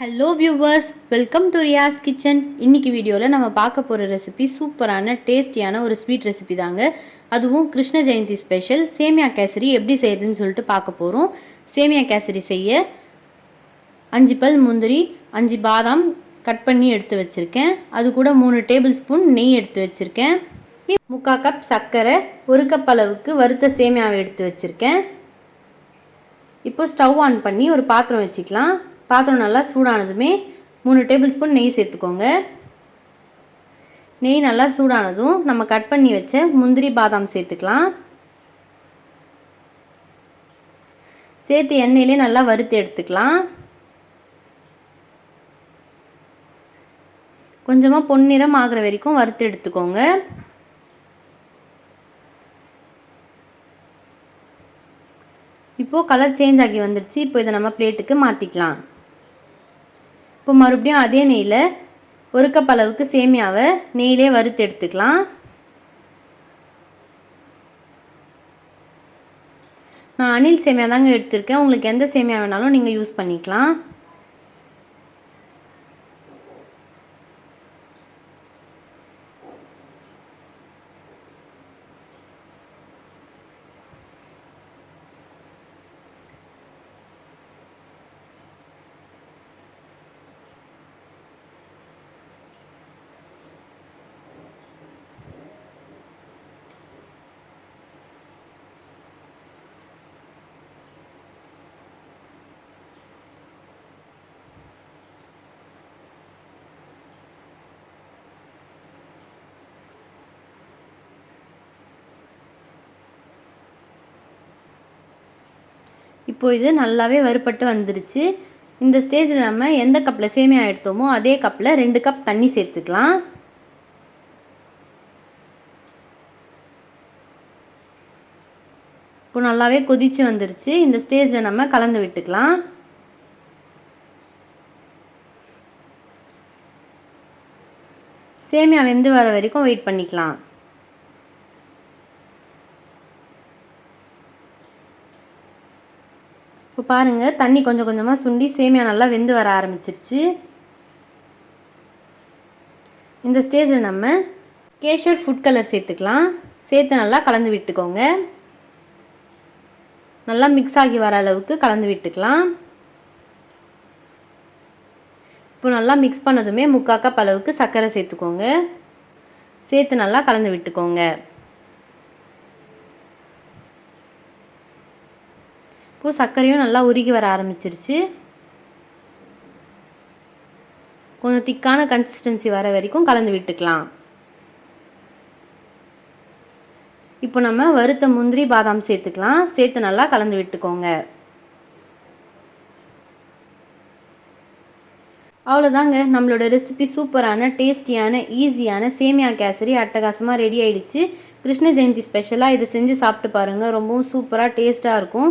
Hello viewers welcome to Riyaz kitchen இன்னைக்கு வீடியோவில் நம்ம பார்க்க போகிற ரெசிபி சூப்பரான டேஸ்டியான ஒரு ஸ்வீட் ரெசிபி தாங்க. அதுவும் கிருஷ்ண ஜெயந்தி ஸ்பெஷல் சேமியா கேசரி எப்படி செய்யுதுன்னு சொல்லிட்டு பார்க்க போகிறோம் சேமியா கேசரி செய்ய அஞ்சு பல் முந்திரி அஞ்சு பாதாம் கட் பண்ணி எடுத்து வச்சுருக்கேன். அது கூட மூணு டேபிள் ஸ்பூன் நெய் எடுத்து வச்சுருக்கேன். முக்கால் கப் சர்க்கரை ஒரு கப் அளவுக்கு வறுத்த சேமியாவை எடுத்து வச்சுருக்கேன். இப்போ ஸ்டவ் ஆன் பண்ணி ஒரு பாத்திரம் வச்சுக்கலாம். பாத்திரம் நல்லா சூடானதுமே மூணு டேபிள் ஸ்பூன் நெய் சேர்த்துக்கோங்க. நெய் நல்லா சூடானதும் நம்ம கட் பண்ணி வச்ச முந்திரி பாதாம் சேர்த்துக்கலாம். சேர்த்து எண்ணெயிலே நல்லா வறுத்து எடுத்துக்கலாம். கொஞ்சமாக பொன்னிறம் ஆகிற வரைக்கும் வறுத்து எடுத்துக்கோங்க. இப்போது கலர் சேஞ்ச் ஆகி வந்துடுச்சு இப்போ இதை நம்ம பிளேட்டுக்கு மாற்றிக்கலாம் இப்போ மறுபடியும் அதே நெய்யில் ஒரு கப் அளவுக்கு சேமியாவை நெய்யிலே வறுத்து எடுத்துக்கலாம். நான் அணில் சேமியா தாங்க எடுத்திருக்கேன். உங்களுக்கு எந்த சேமியா வேணாலும் நீங்கள் யூஸ் பண்ணிக்கலாம். இப்போ இது நல்லாவே வறுபட்டு வந்துருச்சு. இந்த ஸ்டேஜில் நம்ம எந்த கப்பில் சேமியா எடுத்தோமோ அதே கப்பில் ரெண்டு கப் தண்ணி சேர்த்துக்கலாம். இப்போ நல்லாவே கொதித்து வந்துருச்சு. இந்த ஸ்டேஜில் நம்ம கலந்து விட்டுக்கலாம். சேமியா வெந்து வர வரைக்கும் வெயிட் பண்ணிக்கலாம். இப்போ பாருங்கள் தண்ணி கொஞ்சம் கொஞ்சமாக சுண்டி சேமியா நல்லா வெந்து வர ஆரம்பிச்சிருச்சு. இந்த ஸ்டேஜில் நம்ம கேஷர் ஃபுட் கலர் சேர்த்துக்கலாம். சேர்த்து நல்லா கலந்து விட்டுக்கோங்க. நல்லா மிக்ஸ் ஆகி வர அளவுக்கு கலந்து விட்டுக்கலாம். இப்போ நல்லா மிக்ஸ் பண்ணதுமே முக்கால் கப் அளவுக்கு சர்க்கரை சேர்த்துக்கோங்க. சேர்த்து நல்லா கலந்து விட்டுக்கோங்க. இப்போது சர்க்கரையும் நல்லா உருகி வர ஆரம்பிச்சிருச்சு. கொஞ்சம் திக்கான கன்சிஸ்டன்சி வர வரைக்கும் கலந்து விட்டுக்கலாம். இப்போ நம்ம வறுத்த முந்திரி பாதாம் சேர்த்துக்கலாம். சேர்த்து நல்லா கலந்து விட்டுக்கோங்க. அவ்வளோதாங்க. நம்மளோட ரெசிபி சூப்பரான டேஸ்டியான ஈஸியான சேமியா கேசரி அட்டகாசமாக ரெடி ஆயிடுச்சு. கிருஷ்ண ஜெயந்தி ஸ்பெஷலாக இதை செஞ்சு சாப்பிட்டு பாருங்கள் ரொம்பவும் சூப்பராக டேஸ்ட்டாக இருக்கும்.